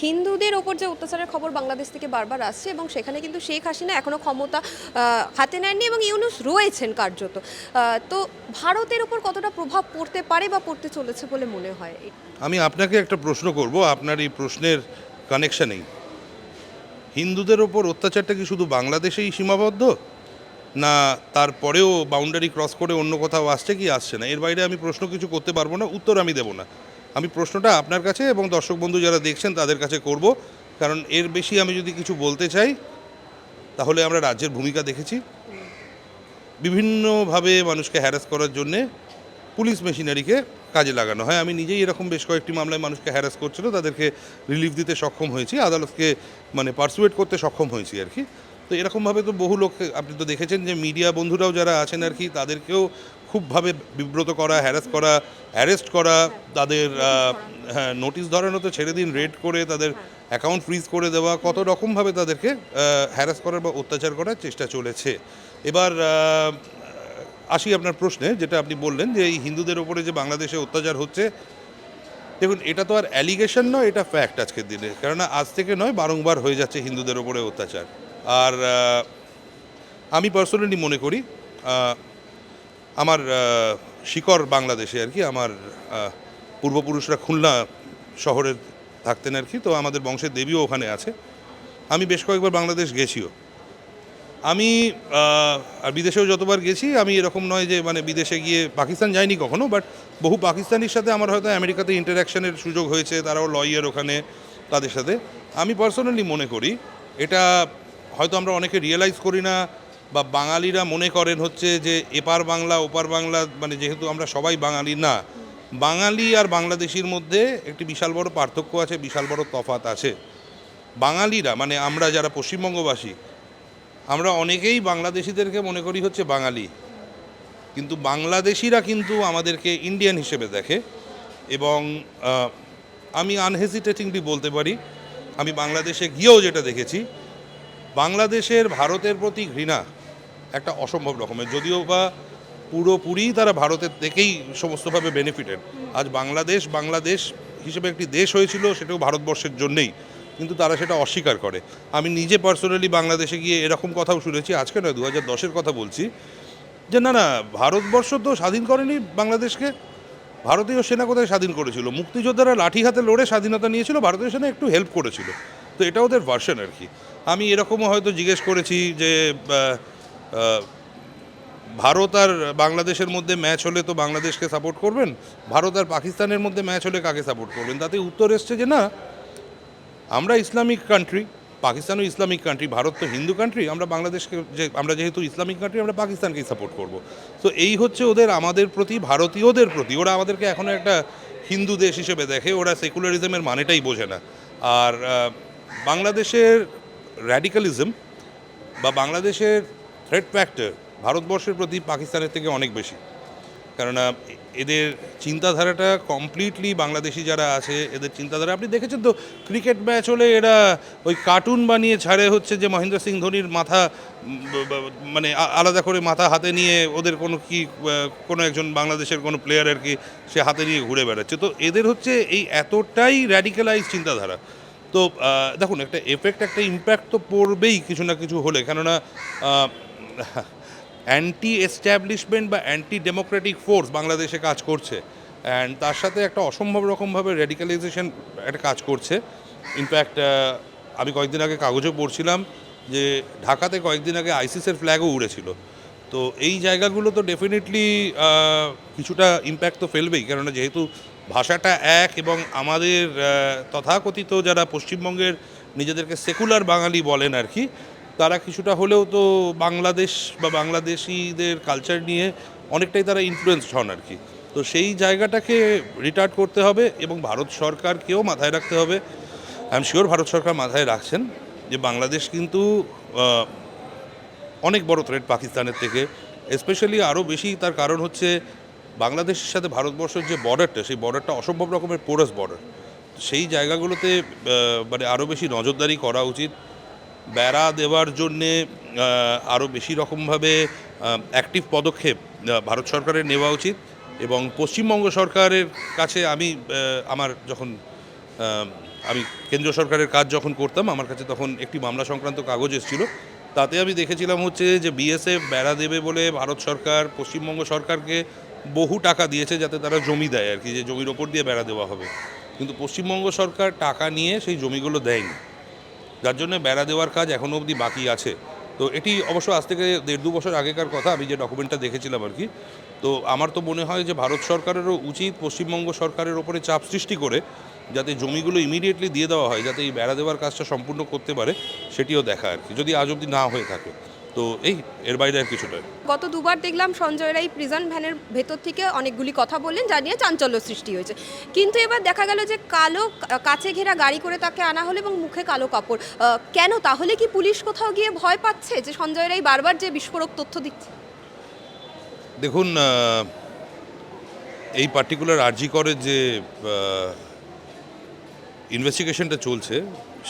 হিন্দুদের ওপর যে অত্যাচারের খবর বাংলাদেশ থেকে বারবার আসছে এবং সেখানে কিন্তু শেখ হাসিনা এখনও ক্ষমতা হাতে নেননি এবং ইউনুস রয়েছেন কার্যত। তো ভারতের ওপর কতটা প্রভাব পড়তে পারে বা পড়তে চলেছে বলে মনে হয়? আমি আপনাকে একটা প্রশ্ন করব, আপনার এই প্রশ্নের কানেকশানেই হিন্দুদের ওপর অত্যাচারটা কি শুধু বাংলাদেশেই সীমাবদ্ধ? না, তারপরেও বাউন্ডারি ক্রস করে অন্য কোথাও আসছে কি আসছে না? এর বাইরে আমি প্রশ্ন কিছু করতে পারব না, উত্তর আমি দেবো না। আমি প্রশ্নটা আপনার কাছে এবং দর্শক বন্ধু যারা দেখছেন তাদের কাছে করব, কারণ এর বেশি আমি যদি কিছু বলতে চাই, তাহলে আমরা রাজ্যের ভূমিকা দেখেছি। বিভিন্নভাবে মানুষকে হ্যারাস করার জন্যে পুলিশ মেশিনারিকে কাজে লাগানো হয়। আমি নিজেই এরকম বেশ কয়েকটি মামলায় মানুষকে হ্যারাস করছিল, তাদেরকে রিলিফ দিতে সক্ষম হয়েছি, আদালতকে মানে পার্সুয়েট করতে সক্ষম হয়েছি আর কি। তো এরকমভাবে তো বহু লোক, আপনি তো দেখেছেন যে মিডিয়া বন্ধুরাও যারা আছেন আর কি, তাদেরকেও খুবভাবে বিব্রত করা হ্যারাস করা অ্যারেস্ট করা তাদের আহ, হ্যাঁ নোটিশ ধরানো তো ছেড়ে দিন রেড করে তাদের অ্যাকাউন্ট ফ্রিজ করে দেওয়া কত রকমভাবে তাদেরকে হ্যারাস করার বা অত্যাচার করার চেষ্টা চলেছে। এবার আসি আপনার প্রশ্নে যেটা আপনি বললেন যে এই হিন্দুদের ওপরে যে বাংলাদেশে অত্যাচার হচ্ছে দেখুন এটা তো আর অ্যালিগেশন নয় এটা ফ্যাক্ট আজকের দিনে। কেননা আজ থেকে নয় বারংবার হয়ে যাচ্ছে হিন্দুদের ওপরে অত্যাচার। আর আমি পার্সোনালি মনে করি আমার শিকড় বাংলাদেশে আর কি, আমার পূর্বপুরুষরা খুলনা শহরে থাকতেন আর কি, তো আমাদের বংশের দেবীও ওখানে আছে। আমি বেশ কয়েকবার বাংলাদেশ গেছিও। আমি আর বিদেশেও যতবার গেছি, আমি এরকম নয় যে মানে বিদেশে গিয়ে পাকিস্তান যাইনি কখনো বাট বহু পাকিস্তানির সাথে আমার হয়তো আমেরিকাতে ইন্টারাকশনের সুযোগ হয়েছে, তারাও লয়ার ওখানে, তাদের সাথে। আমি পার্সোনালি মনে করি, এটা হয়তো আমরা অনেকে রিয়েলাইজ করি না বা বাঙালিরা মনে করেন হচ্ছে যে এপার বাংলা, ওপার বাংলা মানে যেহেতু আমরা সবাই বাঙালি না, বাঙালি আর বাংলাদেশির মধ্যে একটি বিশাল বড় পার্থক্য আছে, বিশাল বড় তফাত আছে। বাঙালিরা মানে আমরা যারা পশ্চিমবঙ্গবাসী, আমরা অনেকেই বাংলাদেশিদেরকে মনে করি হচ্ছে বাঙালি। কিন্তু বাংলাদেশিরা কিন্তু আমাদেরকে ইন্ডিয়ান হিসেবে দেখে এবং আমি আনহেজিটেটিংলি বলতে পারি, আমি বাংলাদেশে গিয়েও যেটা দেখেছি, বাংলাদেশের ভারতের প্রতি ঘৃণা একটা অসম্ভব রকমের, যদিও বা পুরোপুরি তারা ভারতের থেকেই সমস্তভাবে বেনিফিটেড আজ বাংলাদেশ বাংলাদেশ হিসেবে একটি দেশ হয়েছিল, সেটাও ভারতবর্ষের জন্যেই, কিন্তু তারা সেটা অস্বীকার করে। আমি নিজে পার্সোনালি বাংলাদেশে গিয়ে এরকম কথাও শুনেছি, আজকে নয় দু হাজার দশের কথা বলছি, যে না না, ভারতবর্ষ তো স্বাধীন করেনি বাংলাদেশকে, ভারতীয় সেনা কোথায় স্বাধীন করেছিল? মুক্তিযোদ্ধারা লাঠি হাতে লড়ে স্বাধীনতা নিয়েছিল, ভারতীয় সেনা একটু হেল্প করেছিল। তো এটা ওদের ভার্সন আর কি। আমি এরকমও হয়তো জিজ্ঞেস করেছি যে ভারত আর বাংলাদেশের মধ্যে ম্যাচ হলে তো বাংলাদেশকে সাপোর্ট করবেন, ভারত আর পাকিস্তানের মধ্যে ম্যাচ হলে কাকে সাপোর্ট করবেন? তাতে উত্তর এসছে যে না, আমরা ইসলামিক কান্ট্রি পাকিস্তানও ইসলামিক কান্ট্রি ভারত তো হিন্দু কান্ট্রি আমরা বাংলাদেশকে যে, আমরা যেহেতু ইসলামিক কান্ট্রি আমরা পাকিস্তানকেই সাপোর্ট করব। তো এই হচ্ছে ওদের, আমাদের প্রতি, ভারতীয়দের প্রতি, ওরা আমাদেরকে এখনও একটা হিন্দু দেশ হিসেবে দেখে, ওরা সেকুলারিজমের মানেটাই বোঝে না। আর বাংলাদেশের র্যাডিক্যালিজম বা বাংলাদেশের থ্রেড ফ্যাক্টর ভারতবর্ষের প্রতি পাকিস্তানের থেকে অনেক বেশি। কেননা এদের চিন্তাধারাটা কমপ্লিটলি বাংলাদেশি যারা আছে, এদের চিন্তাধারা, আপনি দেখেছেন তো ক্রিকেট ম্যাচ হলে এরা ওই কার্টুন বানিয়ে ছাড়ে হচ্ছে যে মহেন্দ্র সিং ধোনির মাথা মানে আলাদা করে মাথা হাতে নিয়ে ওদের কোনো কি কোনো একজন বাংলাদেশের কোনো প্লেয়ার আর কি সে হাতে নিয়ে ঘুরে বেড়াচ্ছে। তো এদের হচ্ছে এই এতটাই র্যাডিক্যালাইজ চিন্তাধারা। তো দেখুন, একটা এফেক্ট একটা ইম্প্যাক্ট তো পড়বেই কিছু না কিছু হলে। কেননা অ্যান্টি এস্টাবলিশমেন্ট বা অ্যান্টি ডেমোক্রেটিক ফোর্স বাংলাদেশে কাজ করছে। অ্যান্ড তার সাথে একটা অসম্ভব রকমভাবে রেডিক্যালাইজেশন একটা কাজ করছে। ইনফ্যাক্ট আমি কয়েকদিন আগে কাগজে পড়ছিলাম যে, ঢাকাতে কয়েকদিন আগে আইসিসের ফ্ল্যাগও উড়েছিল। তো এই জায়গাগুলো তো ডেফিনেটলি কিছুটা ইম্প্যাক্ট তো ফেলবেই। কেননা, যেহেতু ভাষাটা এক এবং আমাদের তথাকথিত যারা পশ্চিমবঙ্গের নিজেদেরকে সেকুলার বাঙালি বলেন আর কি, তারা কিছুটা হলেও তো বাংলাদেশ বা বাংলাদেশিদের কালচার নিয়ে অনেকটাই তারা ইনফ্লুয়েন্সড হন আর কি। তো সেই জায়গাটাকে রিটার্ড করতে হবে এবং ভারত সরকারকেও মাথায় রাখতে হবে। আই এম শিওর ভারত সরকার মাথায় রাখছেন যে বাংলাদেশ কিন্তু অনেক বড় থ্রেট পাকিস্তানের থেকে স্পেশালি আরও বেশি তার কারণ হচ্ছে বাংলাদেশের সাথে ভারতবর্ষের যে বর্ডারটা সেই বর্ডারটা অসম্ভব রকমের পোরাস বর্ডার সেই জায়গাগুলোতে মানে আরও বেশি নজরদারি করা উচিত। বেড়া দেওয়ার জন্যে আরও বেশি রকমভাবে অ্যাক্টিভ পদক্ষেপ ভারত সরকারের নেওয়া উচিত এবং পশ্চিমবঙ্গ সরকারের কাছে আমি আমার যখন আমি কেন্দ্র সরকারের কাজ যখন করতাম, আমার কাছে তখন একটি মামলা সংক্রান্ত কাগজ এসেছিল। তাতে আমি দেখেছিলাম হচ্ছে যে বিএসএফ বেড়া দেবে বলে ভারত সরকার, পশ্চিমবঙ্গ সরকারকে বহু টাকা দিয়েছে যাতে তারা জমি দেয় আর কি, যে জমির ওপর দিয়ে বেড়া দেওয়া হবে। কিন্তু পশ্চিমবঙ্গ সরকার টাকা নিয়ে সেই জমিগুলো দেয়নি। যার জন্য বেড়া দেওয়ার কাজ এখনও অবধি বাকি আছে। তো এটি অবশ্য আজ থেকে দেড় দু বছর আগেকার কথা, আমি যে ডকুমেন্টটা দেখেছিলাম আর কি। তো আমার তো মনে হয় যে ভারত সরকারেরও উচিত পশ্চিমবঙ্গ সরকারের ওপরে চাপ সৃষ্টি করে যাতে জমিগুলো ইমিডিয়েটলি দিয়ে দেওয়া হয়, যাতে এই বেড়া দেওয়ার কাজটা সম্পূর্ণ করতে পারে, সেটিও দেখা আর কি, যদি আজ অবধি না হয়ে থাকে। তো এই এর বাইরে আর কিছু নয় গত দুবার দেখলাম সঞ্জয় রায় প্রিজন ভ্যানের ভেতর থেকে অনেকগুলি কথা বললেন যা নিয়ে চাঞ্চল্য সৃষ্টি হয়েছে। কিন্তু এবার দেখা গেল যে কালো কাছে ঘেরা গাড়ি করে তাকে আনা হলো এবং মুখে কালো কাপড়। কেন? তাহলে কি পুলিশ কোথাও গিয়ে ভয় পাচ্ছে যে সঞ্জয় রায় বারবার যে বিস্ফোরক তথ্য দিচ্ছে? দেখুন এই পার্টিকুলার আর্জি করে যে ইনভেস্টিগেশনটা চলছে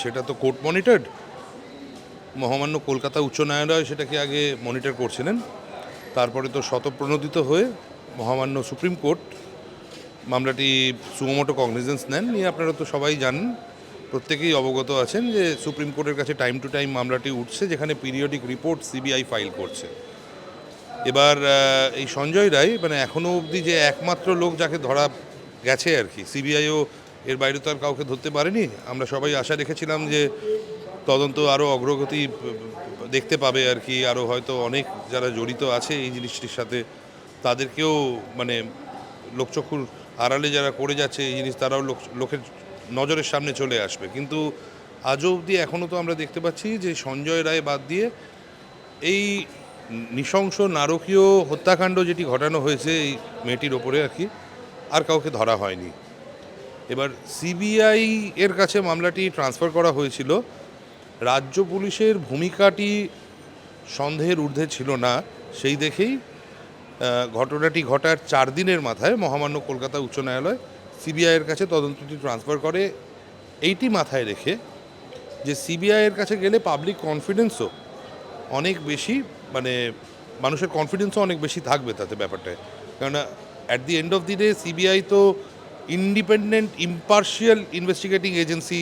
সেটা তো কোর্ট মনিটর্ড মহামান্য কলকাতা উচ্চ ন্যায়ালয় সেটাকে আগে মনিটর করছিলেন। তারপরে তো শতপ্রণোদিত হয়ে মহামান্য সুপ্রিম কোর্ট মামলাটি সুমোটো কগনিজেন্স নেন। নিয়ে আপনারা তো সবাই জানেন, প্রত্যেকেই অবগত আছেন যে সুপ্রিম কোর্টের কাছে টাইম টু টাইম মামলাটি উঠছে, যেখানে পিরিয়ডিক রিপোর্ট সিবিআই ফাইল করছে। এবার এই সঞ্জয় রায় মানে এখনও অবধি যে একমাত্র লোক যাকে ধরা গেছে আর কি সিবিআইও এর বাইরে তো আর কাউকে ধরতে পারেনি। আমরা সবাই আশা রেখেছিলাম যে তদন্ত আরও অগ্রগতি দেখতে পাবে আর কি। আরও হয়তো অনেক যারা জড়িত আছে এই জিনিসটির সাথে, তাদেরকেও মানে লোকচক্ষুর আড়ালে যারা করে যাচ্ছে এই জিনিস, তারাও লোক, লোকের নজরের সামনে চলে আসবে। কিন্তু আজও অবধি এখনও তো আমরা দেখতে পাচ্ছি যে সঞ্জয় রায় বাদ দিয়ে এই নৃশংস নারকীয় হত্যাকাণ্ড যেটি ঘটানো হয়েছে এই মেয়েটির ওপরে আর কি, আর কাউকে ধরা হয়নি। এবার সিবিআই এর কাছে মামলাটি ট্রান্সফার করা হয়েছিল। রাজ্য পুলিশের ভূমিকাটি সন্দেহের ঊর্ধ্বে ছিল না, সেই দেখেই ঘটনাটি ঘটার চার দিনের মাথায় মহামান্য কলকাতা উচ্চ ন্যায়ালয় সিবিআইয়ের কাছে তদন্তটি ট্রান্সফার করে। এইটি মাথায় রেখে যে সিবিআইয়ের কাছে গেলে পাবলিক কনফিডেন্সও অনেক বেশি মানে মানুষের কনফিডেন্সও অনেক বেশি থাকবে তাতে ব্যাপারটায়। কেননা at the end of the day CBI তো ইন্ডিপেন্ডেন্ট ইম্পার্শিয়াল ইনভেস্টিগেটিং এজেন্সি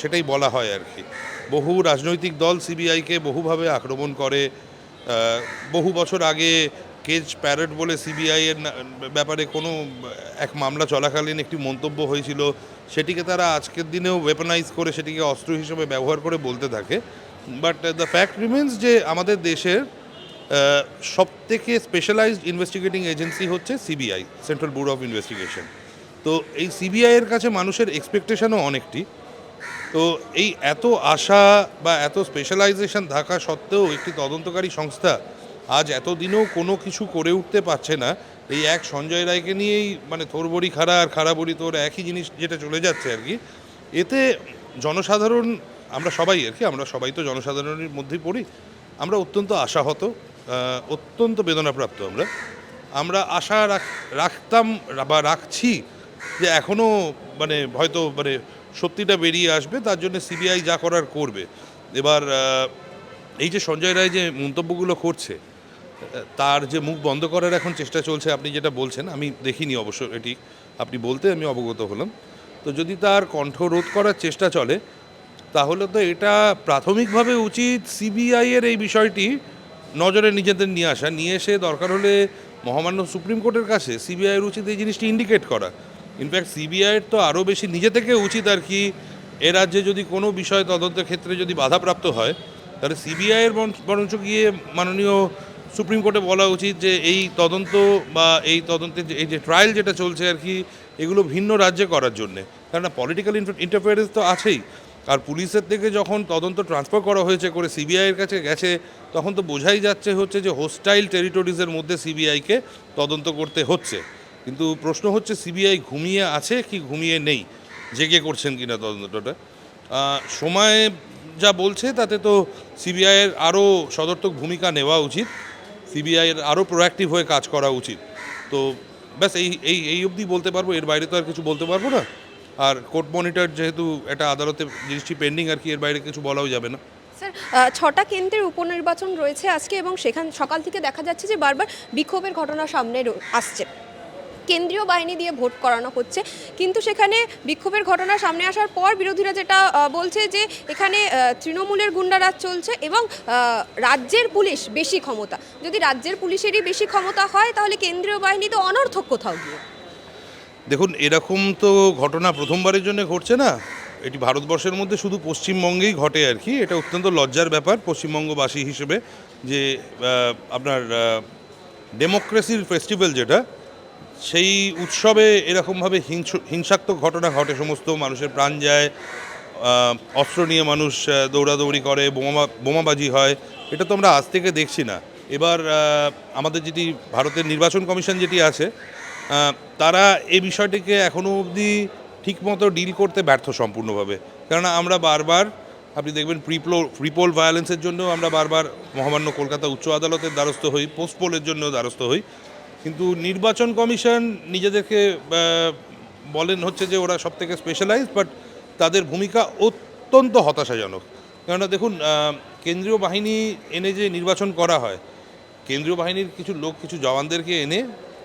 সেটাই বলা হয় আর কি। বহু রাজনৈতিক দল সিবিআইকে বহুভাবে আক্রমণ করে বহু বছর আগে কেজ প্যারেড বলে সিবিআই এর ব্যাপারে কোনো, এক মামলা চলাকালীন একটি মন্তব্য হয়েছিল, সেটিকে তারা আজকের দিনেও ওয়েপনাইজ করে সেটিকে অস্ত্র হিসেবে ব্যবহার করে বলতে থাকে। বাট দ্য ফ্যাক্ট রিমেন্স যে আমাদের দেশের সব থেকে স্পেশালাইজড ইনভেস্টিগেটিং এজেন্সি হচ্ছে CBI central bureau of investigation তো এই সিবিআইয়ের কাছে মানুষের এক্সপেকটেশনও অনেকটি। তো এই এত আশা বা এত স্পেশালাইজেশন থাকা সত্ত্বেও একটি তদন্তকারী সংস্থা আজ এতদিনেও কোনো কিছু করে উঠতে পারছে না। এই এক সঞ্জয় রায়কে নিয়েই মানে থোর বড়ি খাড়া আর খাড়া বড়ি তোর একই জিনিস যেটা চলে যাচ্ছে আর কি। এতে জনসাধারণ, আমরা সবাই আর কি, আমরা সবাই তো জনসাধারণের মধ্যেই পড়ি, আমরা অত্যন্ত আশাহত অত্যন্ত বেদনাপ্রাপ্ত আমরা। আমরা আশা রাখ- রাখতাম বা রাখছি যে এখনও মানে হয়তো মানে সত্যিটা বেরিয়ে আসবে, তার জন্য সিবিআই যা করার করবে। এবার এই যে সঞ্জয় রায় যে মন্তব্যগুলো করছে, তার যে মুখ বন্ধ করার এখন চেষ্টা চলছে, আপনি যেটা বলছেন, আমি দেখিনি অবশ্য এটি। আপনি বলতে আমি অবগত হলাম। তো যদি তার কণ্ঠ রোধ করার চেষ্টা চলে, তাহলে তো এটা প্রাথমিকভাবে উচিত সিবিআইয়ের এই বিষয়টি নজরে নিজেদের নিয়ে আসা। নিয়ে এসে দরকার হলে মহামান্য সুপ্রিম কোর্টের কাছে সিবিআইয়ের উচিত এই জিনিসটি ইন্ডিকেট করা। ইনফ্যাক্ট সিবিআইয়ের তো আরও বেশি নিজে থেকে উচিত আর কি এ রাজ্যে যদি কোনো বিষয় তদন্তের ক্ষেত্রে যদি বাধাপ্রাপ্ত হয়, তাহলে সিবিআইয়ের বরঞ্চ গিয়ে মাননীয় সুপ্রিম কোর্টে বলা উচিত যে এই তদন্ত বা এই তদন্তের এই যে ট্রায়াল যেটা চলছে আর কি, এগুলো ভিন্ন রাজ্যে করার জন্যে। কেননা পলিটিক্যাল ইন্টারফেয়ারেন্স তো আছেই। আর পুলিশের থেকে যখন তদন্ত ট্রান্সফার করা হয়েছে করে সিবিআইয়ের কাছে গেছে, তখন তো বোঝাই যাচ্ছে হচ্ছে যে হোস্টাইল টেরিটরিজের মধ্যে সিবিআইকে তদন্ত করতে হচ্ছে। কিন্তু প্রশ্ন হচ্ছে সিবিআই ঘুমিয়ে আছে কি ঘুমিয়ে নেই? জেগে করছেন কিনা তদন্তটা? আহ, সময় যা বলছে তাতে তো সিবিআইয়ের আরও সদর্থক ভূমিকা নেওয়া উচিত। সিবিআইয়ের আরও প্রোঅ্যাক্টিভ হয়ে কাজ করা উচিত। তো ব্যাস এই এই এই অবধি বলতে পারব এর বাইরে তো আর কিছু বলতে পারব না। আর কোর্ট মনিটর যেহেতু এটা আদালতে জিনিসটি পেন্ডিং আর কি এর বাইরে কিছু বলাও যাবে না। স্যার ছটা কেন্দ্রের উপনির্বাচন রয়েছে আজকে এবং সেখান সকাল থেকে দেখা যাচ্ছে যে বারবার বিক্ষোভের ঘটনা সামনে আসছে। কেন্দ্রীয় বাহিনী দিয়ে ভোট করানো হচ্ছে। কিন্তু সেখানে বিক্ষোভের ঘটনা সামনে আসার পর বিরোধীরা যেটা বলছে যে এখানে তৃণমূলের গুন্ডারাজ চলছে এবং রাজ্যের পুলিশ বেশি ক্ষমতা। যদি রাজ্যের পুলিশেরই বেশি ক্ষমতা হয়, তাহলে কেন্দ্রীয় বাহিনী তো অনর্থক কোথাও গিয়ে। দেখুন, এরকম তো ঘটনা প্রথমবারের জন্য ঘটছে না। এটি ভারতবর্ষের মধ্যে শুধু পশ্চিমবঙ্গেই ঘটে আর কি। এটা অত্যন্ত লজ্জার ব্যাপার পশ্চিমবঙ্গবাসী হিসেবে যে আপনার ডেমোক্রেসির ফেস্টিভ্যাল যেটা সেই উৎসবে এরকমভাবে হিংস, হিংসাত্মক ঘটনা ঘটে। সমস্ত মানুষের প্রাণ যায় অস্ত্র নিয়ে মানুষ দৌড়াদৌড়ি করে, বোমা, বোমাবাজি হয়। এটা তো আমরা আজ থেকে দেখছি না। এবার আমাদের যেটি ভারতের নির্বাচন কমিশন যেটি আছে তারা এই বিষয়টিকে এখনও অবধি ঠিকমতো ডিল করতে ব্যর্থ সম্পূর্ণভাবে। কেননা আমরা বারবার, আপনি দেখবেন প্রিপোল প্রিপোল ভায়োলেন্সের জন্য আমরা বারবার মহামান্য কলকাতা উচ্চ আদালতের দ্বারস্থ হই পোস্টপোলের জন্য দ্বারস্থ হই। কিন্তু নির্বাচন কমিশন নিজেদেরকে বলেন হচ্ছে যে ওরা সব থেকে স্পেশালাইজ বাট তাদের ভূমিকা অত্যন্ত হতাশাজনক। কেননা দেখুন কেন্দ্রীয় বাহিনী এনে যে নির্বাচন করা হয়, কেন্দ্রীয় বাহিনীর কিছু লোক, কিছু জওয়ানদেরকে এনে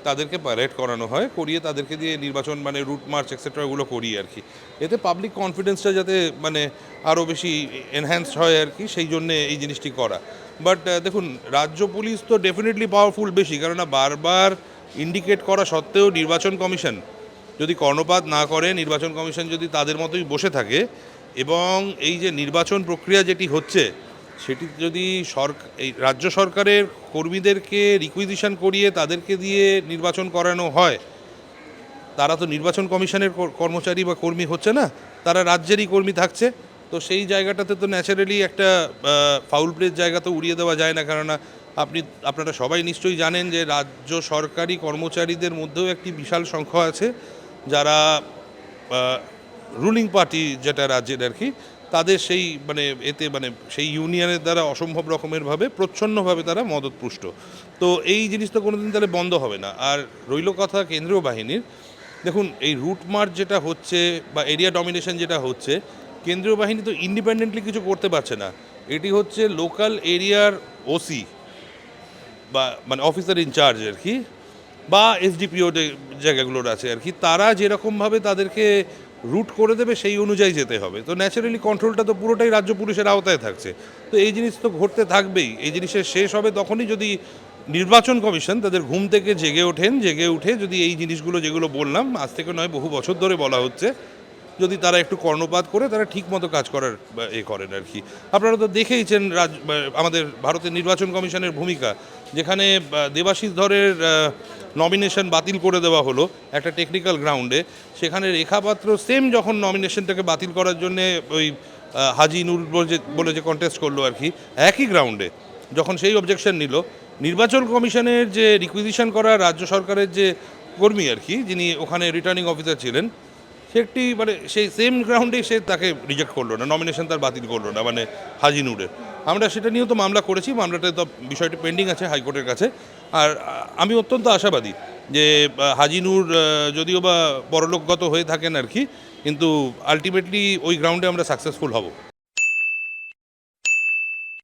তাদেরকে প্যারেড করানো হয়, করিয়ে তাদেরকে দিয়ে নির্বাচন মানে রুট মার্চ এক্সেট্রা ওগুলো করিয়ে আর কি। এতে পাবলিক কনফিডেন্সটা যাতে মানে আরও বেশি এনহ্যান্স হয় আর কি, সেই জন্যে এই জিনিসটি করা। বাট দেখুন, রাজ্য পুলিশ তো ডেফিনেটলি পাওয়ারফুল বেশি, কেননা বারবার ইন্ডিকেট করা সত্ত্বেও নির্বাচন কমিশন যদি কর্ণপাত না করে, নির্বাচন কমিশন যদি তাদের মতোই বসে থাকে, এবং এই যে নির্বাচন প্রক্রিয়া যেটি হচ্ছে সেটি যদি সরকার এই রাজ্য সরকারের কর্মীদেরকে রিকুইজিশন করিয়ে তাদেরকে দিয়ে নির্বাচন করানো হয়, তারা তো নির্বাচন কমিশনের কর্মচারী বা কর্মী হচ্ছে না, তারা রাজ্যেরই কর্মী থাকছে, তো সেই জায়গাটাতে তো ন্যাচারালি একটা ফাউল প্লের জায়গা তো উড়িয়ে দেওয়া যায় না, কেননা আপনি, আপনারা সবাই নিশ্চয়ই জানেন যে রাজ্য সরকারি কর্মচারীদের মধ্যেও একটি বিশাল সংখ্যা আছে, যারা রুলিং পার্টি যেটা রাজ্যের আর কি তাদের সেই মানে এতে মানে সেই ইউনিয়নের দ্বারা অসম্ভব রকমেরভাবে প্রচ্ছন্নভাবে তারা মদতপুষ্ট। তো এই জিনিস তো কোনোদিন তাহলে বন্ধ হবে না। আর রইল কথা কেন্দ্রীয় বাহিনীর। দেখুন, এই রুট মার্চ যেটা হচ্ছে বা এরিয়া ডমিনেশন যেটা হচ্ছে, কেন্দ্রীয় বাহিনী তো ইন্ডিপেন্ডেন্টলি কিছু করতে পারছে না। এটি হচ্ছে লোকাল এরিয়ার ওসি বা মানে অফিসার ইনচার্জ আর কি, বা এসডিপিও জায়গাগুলোর আছে আর কি, তারা যেরকমভাবে তাদেরকে রুট করে দেবে, সেই অনুযায়ী যেতে হবে। তো ন্যাচারালি কন্ট্রোলটা তো পুরোটাই রাজ্য পুলিশের আওতায় থাকছে। তো এই জিনিস তো ঘটতে থাকবেই। এই জিনিসের শেষ হবে তখনই যদি নির্বাচন কমিশন তাদের ঘুম থেকে জেগে ওঠেন, জেগে উঠে যদি এই জিনিসগুলো যেগুলো বললাম, আজ থেকে নয়, বহু বছর ধরে বলা হচ্ছে যদি তারা একটু কর্ণপাত করে, তারা ঠিক মতো কাজ করার এ করেন আর কি। আপনারা তো দেখেইছেন রাজ আমাদের ভারতের নির্বাচন কমিশনের ভূমিকা, যেখানে দেবাশিস ধরের নমিনেশন বাতিল করে দেওয়া হলো একটা টেকনিক্যাল গ্রাউন্ডে সেখানে রেখাপাত্র সেম যখন নমিনেশনটাকে বাতিল করার জন্য ওই হাজি নুর বলে যে কন্টেস্ট করল আর কি, একই গ্রাউন্ডে যখন সেই অবজেকশন নিল, নির্বাচন কমিশনের যে রিকুইজিশন করা রাজ্য সরকারের যে কর্মী আর কি, যিনি ওখানে রিটার্নিং অফিসার ছিলেন সে একটি মানে সেই সেম গ্রাউন্ডেই সে তাকে রিজেক্ট করল না নমিনেশন তার বাতিল করল না মানে হাজি নুরের আমরা সেটা নিয়েও তো মামলা করেছি, মামলাটা তো বিষয়টি পেন্ডিং আছে হাইকোর্টের কাছে। আর আমি অত্যন্ত আশাবাদী যে হাজিনুর হাজি নূর যদিও বা পরলোকগত হয়ে থাকেন আর কি, কিন্তু আলটিমেটলি ওই গ্রাউন্ডে আমরা সাকসেসফুল হব।